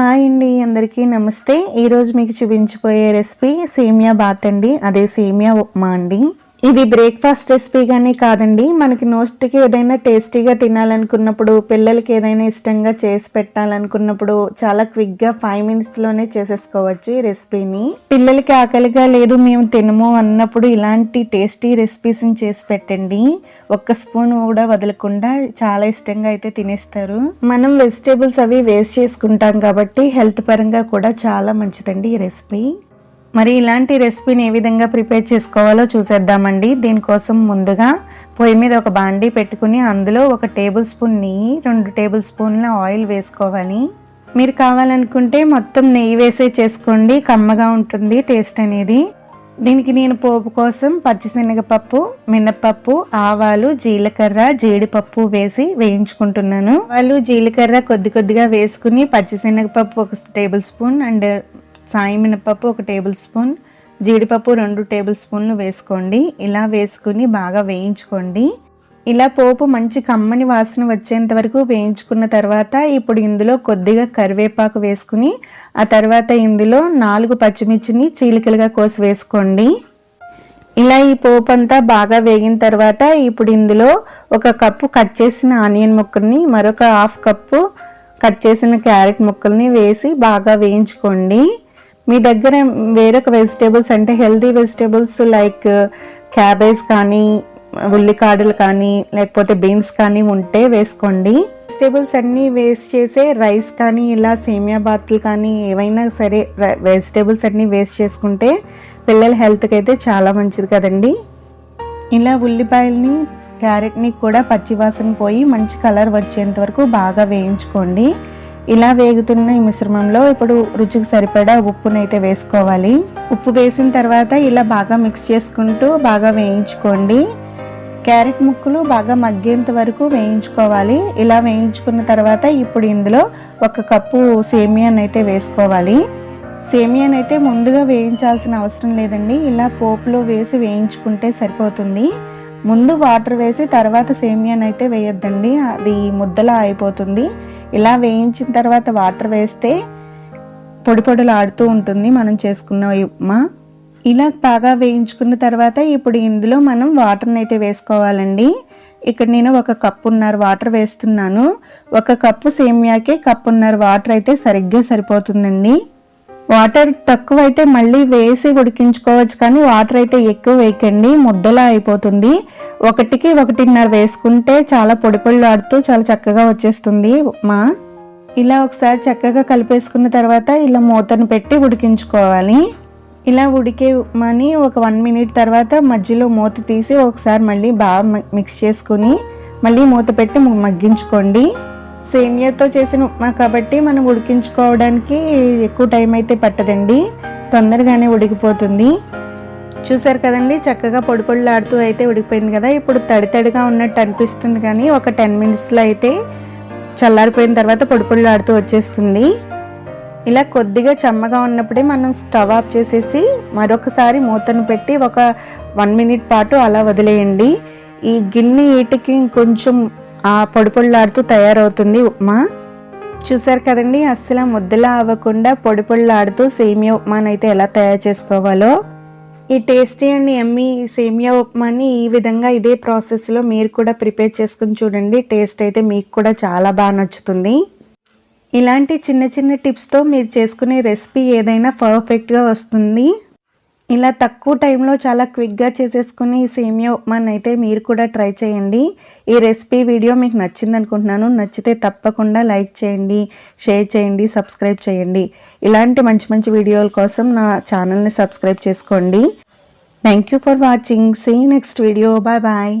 Hi అండి అందరికీ నమస్తే. ఈరోజు మీకు చూపించిపోయే రెసిపీ సేమియా బాత్ అండి. అదే సేమియా ఉప్మా అండి. ఇది బ్రేక్ఫాస్ట్ రెసిపీగానే కాదండి. మనకి నోస్ట్కి ఏదైనా టేస్టీగా తినాలనుకున్నప్పుడు పిల్లలకి ఏదైనా ఇష్టంగా చేసి పెట్టాలనుకున్నప్పుడు చాలా క్విక్గా ఫైవ్ మినిట్స్లోనే చేసేసుకోవచ్చు ఈ రెసిపీని పిల్లలకి ఆకలిగా లేదు మేము తినము అన్నప్పుడు ఇలాంటి టేస్టీ రెసిపీస్ని చేసి పెట్టండి. ఒక్క స్పూన్ కూడా వదలకుండా చాలా ఇష్టంగా అయితే తినేస్తారు. మనం వెజిటేబుల్స్ అవి వేస్ట్ చేసుకుంటాం కాబట్టి హెల్త్ పరంగా కూడా చాలా మంచిదండి ఈ రెసిపీ మరి ఇలాంటి రెసిపీని ఏ విధంగా ప్రిపేర్ చేసుకోవాలో చూసేద్దామండి. దీనికోసం ముందుగా పొయ్యి మీద ఒక బాండీ పెట్టుకుని అందులో ఒక టేబుల్ స్పూన్ నెయ్యి రెండు టేబుల్ స్పూన్ల ఆయిల్ వేసుకోవాలి. మీరు కావాలనుకుంటే మొత్తం నెయ్యి వేసే చేసుకోండి కమ్మగా ఉంటుంది టేస్ట్ అనేది. దీనికి నేను పోపు కోసం పచ్చిశనగపప్పు మినప్పప్పు ఆవాలు జీలకర్ర జీడిపప్పు వేసి వేయించుకుంటున్నాను. ఆవాలు జీలకర్ర కొద్ది కొద్దిగా వేసుకుని పచ్చిశనగపప్పు ఒక టేబుల్ స్పూన్ అండ్ సాయి మినపప్పు ఒక టేబుల్ స్పూన్ జీడిపప్పు రెండు టేబుల్ స్పూన్లు వేసుకోండి. ఇలా వేసుకుని బాగా వేయించుకోండి. ఇలా పోపు మంచి కమ్మని వాసన వచ్చేంత వరకు వేయించుకున్న తర్వాత ఇప్పుడు ఇందులో కొద్దిగా కరివేపాకు వేసుకుని ఆ తర్వాత ఇందులో నాలుగు పచ్చిమిర్చిని చీలికలుగా కోసి వేసుకోండి. ఇలా ఈ పోపు అంతా బాగా వేగిన తర్వాత ఇప్పుడు ఇందులో ఒక కప్పు కట్ చేసిన ఆనియన్ ముక్కల్ని మరొక హాఫ్ కప్పు కట్ చేసిన క్యారెట్ ముక్కల్ని వేసి బాగా వేయించుకోండి. మీ దగ్గర వేరొక వెజిటేబుల్స్ అంటే healthy vegetables like uh, cabbage కానీ ఉల్లికాడలు కానీ లేకపోతే బీన్స్ కానీ ఉంటే వేసుకోండి. వెజిటేబుల్స్ అన్నీ వేస్ట్ చేసే రైస్ కానీ ఇలా సేమియా బాతులు కానీ ఏవైనా సరే వెజిటేబుల్స్ అన్నీ వేస్ట్ చేసుకుంటే పిల్లల హెల్త్కి అయితే చాలా మంచిది కదండి. ఇలా ఉల్లిపాయలని క్యారెట్ని కూడా పచ్చివాసన పోయి మంచి కలర్ వచ్చేంత వరకు బాగా వేయించుకోండి. ఇలా వేగుతున్న ఈ మిశ్రమంలో ఇప్పుడు రుచికి సరిపడా ఉప్పునైతే వేసుకోవాలి. ఉప్పు వేసిన తర్వాత ఇలా బాగా మిక్స్ చేసుకుంటూ బాగా వేయించుకోండి. క్యారెట్ ముక్కలు బాగా మగ్గేంత వరకు వేయించుకోవాలి. ఇలా వేయించుకున్న తర్వాత ఇప్పుడు ఇందులో ఒక కప్పు సేమియాని అయితే వేసుకోవాలి. సేమియాని అయితే ముందుగా వేయించాల్సిన అవసరం లేదండి. ఇలా పోపులో వేసి వేయించుకుంటే సరిపోతుంది. ముందు వాటర్ వేసి తర్వాత సేమియాని అయితే వేయొద్దండి. అది ముద్దలా అయిపోతుంది. ఇలా వేయించిన తర్వాత వాటర్ వేస్తే పొడి పొడులు ఆడుతూ ఉంటుంది మనం చేసుకున్న ఉప్మా. ఇలా బాగా వేయించుకున్న తర్వాత ఇప్పుడు ఇందులో మనం వాటర్ని అయితే వేసుకోవాలండి. ఇక్కడ నేను ఒక కప్పున్నర వాటర్ వేస్తున్నాను. ఒక కప్పు సేమియాకే కప్పున్నర వాటర్ అయితే సరిగ్గా సరిపోతుందండి. వాటర్ తక్కువ అయితే మళ్ళీ వేసి ఉడికించుకోవచ్చు కానీ వాటర్ అయితే ఎక్కువ వేయకండి ముద్దలా అయిపోతుంది. ఒకటికి ఒకటిన్నర వేసుకుంటే చాలా పొడి పొడిలాడుతూ చాలా చక్కగా వచ్చేస్తుంది ఉప్మా ఇలా ఒకసారి చక్కగా కలిపేసుకున్న తర్వాత ఇలా మూతను పెట్టి ఉడికించుకోవాలి. ఇలా ఉడికే ఉప్మాని ఒక వన్ మినిట్ తర్వాత మధ్యలో మూత తీసి ఒకసారి మళ్ళీ బాగా మిక్స్ చేసుకుని మళ్ళీ మూత పెట్టి మగ్గించుకోండి. సేమియాతో చేసిన ఉప్మా కాబట్టి మనం ఉడికించుకోవడానికి ఎక్కువ టైం అయితే పట్టదండి. తొందరగానే ఉడికిపోతుంది. చూసారు కదండి చక్కగా పొడి పొడిలాడుతూ అయితే ఉడికిపోయింది కదా. ఇప్పుడు తడి తడిగా ఉన్నట్టు అనిపిస్తుంది కానీ ఒక టెన్ మినిట్స్లో అయితే చల్లారిపోయిన తర్వాత పొడి పొడిలాడుతూ వచ్చేస్తుంది. ఇలా కొద్దిగా చెమ్మగా ఉన్నప్పుడే మనం స్టవ్ ఆఫ్ చేసేసి మరొకసారి మూతను పెట్టి ఒక వన్ మినిట్ పాటు అలా వదిలేయండి. ఈ గిన్నె ఈటికి కొంచెం ఆ పొడి పొడిలాడుతూ తయారవుతుంది ఉప్మా. చూసారు కదండి అస్సలు ముద్దలా అవ్వకుండా పొడి పొడిలాడుతూ సేమియా ఉప్మానైతే ఎలా తయారు చేసుకోవాలో. ఈ టేస్టీ అండ్ ఎమ్మీ సేమియా ఉప్మాని ఈ విధంగా ఇదే ప్రాసెస్లో మీరు కూడా ప్రిపేర్ చేసుకుని చూడండి టేస్ట్ అయితే మీకు కూడా చాలా బాగా నచ్చుతుంది. ఇలాంటి చిన్న చిన్న టిప్స్తో మీరు చేసుకునే రెసిపీ ఏదైనా పర్ఫెక్ట్గా వస్తుంది. ఇలా తక్కువ టైంలో చాలా క్విక్గా చేసేసుకుని సేమియా ఉప్మాన్ అయితే మీరు కూడా ట్రై చేయండి. ఈ రెసిపీ వీడియో మీకు నచ్చింది అనుకుంటున్నాను. నచ్చితే తప్పకుండా లైక్ చేయండి షేర్ చేయండి సబ్స్క్రైబ్ చేయండి. ఇలాంటి మంచి మంచి వీడియోల కోసం నా ఛానల్ని సబ్స్క్రైబ్ చేసుకోండి. Thank you for watching see next video bye bye